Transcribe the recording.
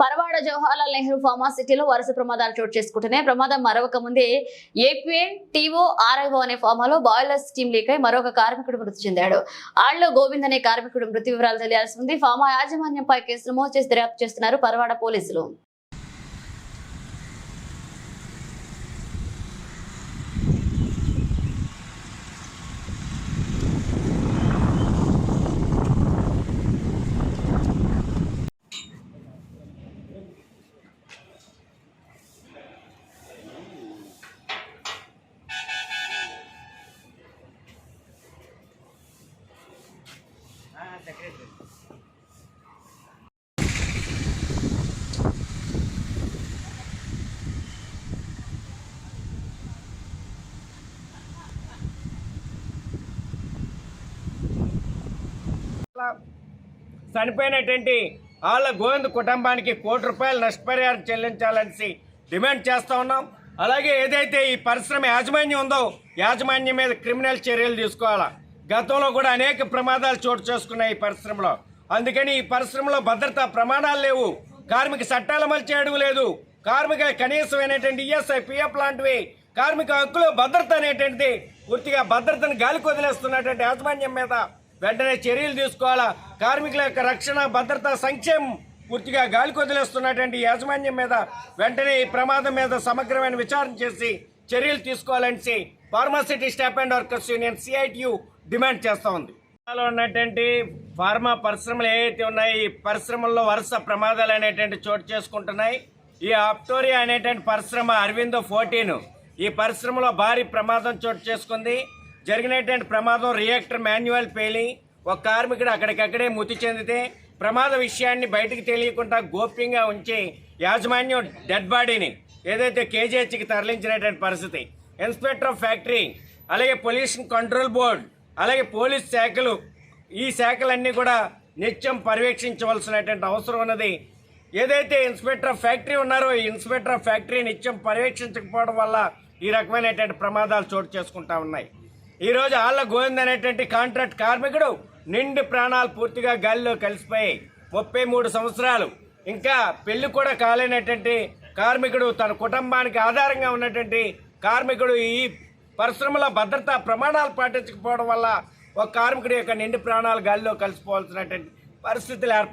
పరవాడ జవహర్లాల్ నెహ్రూ ఫార్మాసిటీలో వరుస ప్రమాదాలు చోటు చేసుకుంటున్నాయి. ప్రమాదం మరొక ముందే ఏపీఎన్ టీఓ ఆర్ఐఓ అనే ఫార్మాలో బాయిలర్ స్టీమ్ లీక్ అయి మరొక కార్మికుడు మృతి చెందాడు. ఆళ్ళో గోవింద్ అనే కార్మికుడు మృతి వివరాలు తెలియాల్సి ఉంది. ఫార్మా యాజమాన్యంపై కేసు నమోదు చేసి దర్యాప్తు చేస్తున్నారు పరవాడ పోలీసులు. చనిపోయినటువంటి వాళ్ళ గోవింద్ కుటుంబానికి కోటి రూపాయలు నష్టపరిహారం చెల్లించాలని డిమాండ్ చేస్తూ ఉన్నాం. అలాగే ఏదైతే ఈ పరిశ్రమ యాజమాన్యం ఉందో యాజమాన్యం మీద క్రిమినల్ చర్యలు తీసుకోవాలా? గతంలో కూడా అనేక ప్రమాదాలు చోటు చేసుకున్నాయి ఈ పరిశ్రమలో. అందుకని ఈ పరిశ్రమలో భద్రతా ప్రమాణాలు లేవు. కార్మిక చట్టాలు అమలు చేయడం లేదు. కార్మిక కనీసమైనటువంటి ఈఎస్ఐ పిఎఫ్ లాంటివి కార్మిక హక్కులు భద్రత అనేటువంటిది పూర్తిగా భద్రతను గాలికి వదిలేస్తున్నటువంటి యాజమాన్యం మీద వెంటనే చర్యలు తీసుకోవాలా? కార్మికుల యొక్క రక్షణ భద్రత సంక్షేమం పూర్తిగా గాలికి వదిలేస్తున్నటువంటి యాజమాన్యం మీద వెంటనే ఈ ప్రమాదం మీద సమగ్రమైన విచారణ చేసి చర్యలు తీసుకోవాలని pharma city staff and workers union CITU demand చేస్తూ ఉంది. జిల్లాలో ఉన్నటువంటి ఫార్మా పరిశ్రమలు ఏవైతే ఉన్నాయో ఈ పరిశ్రమల్లో వరుస ప్రమాదాలు అనేటువంటి చోటు చేసుకుంటున్నాయి. ఈ ఆప్టోరియా అనేటువంటి పరిశ్రమ అరవిందో ఫోర్టీన్ ఈ పరిశ్రమలో భారీ ప్రమాదం చోటు చేసుకుంది. జరిగినటువంటి ప్రమాదం రియాక్టర్ మాన్యువల్ పేలి ఒక కార్మికుడు అక్కడికక్కడే మృతి చెందితే ప్రమాద విషయాన్ని బయటకు తెలియకుండా గోప్యంగా ఉంచి యాజమాన్యం డెడ్ బాడీని ఏదైతే కేజీహెచ్కి తరలించినటువంటి పరిస్థితి ఇన్స్పెక్టర్ ఆఫ్ ఫ్యాక్టరీ అలాగే పొల్యూషన్ కంట్రోల్ బోర్డ్ అలాగే పోలీస్ శాఖలు ఈ శాఖలన్నీ కూడా నిత్యం పర్యవేక్షించవలసినటువంటి అవసరం ఉన్నది. ఏదైతే ఇన్స్పెక్టర్ ఆఫ్ ఫ్యాక్టరీ ఉన్నారో ఈ ఇన్స్పెక్టర్ ఆఫ్ ఫ్యాక్టరీ నిత్యం పర్యవేక్షించకపోవడం వల్ల ఈ రకమైనటువంటి ప్రమాదాలు చోటు చేసుకుంటా ఉన్నాయి. ఈ రోజు ఆళ్ళ గోవింద్ అనేటువంటి కాంట్రాక్ట్ కార్మికుడు నిండి ప్రాణాలు పూర్తిగా గాలిలో కలిసిపోయాయి ముప్పై మూడు సంవత్సరాలు. ఇంకా పెళ్ళి కూడా కాలేనటువంటి కార్మికుడు తన కుటుంబానికి ఆధారంగా ఉన్నటువంటి కార్మికుడు ఈ పరిశ్రమల భద్రతా ప్రమాణాలు పాటించకపోవడం వల్ల ఒక కార్మికుడి యొక్క నిండి ప్రాణాలు గాలిలో కలిసిపోవాల్సినటువంటి పరిస్థితులు ఏర్ప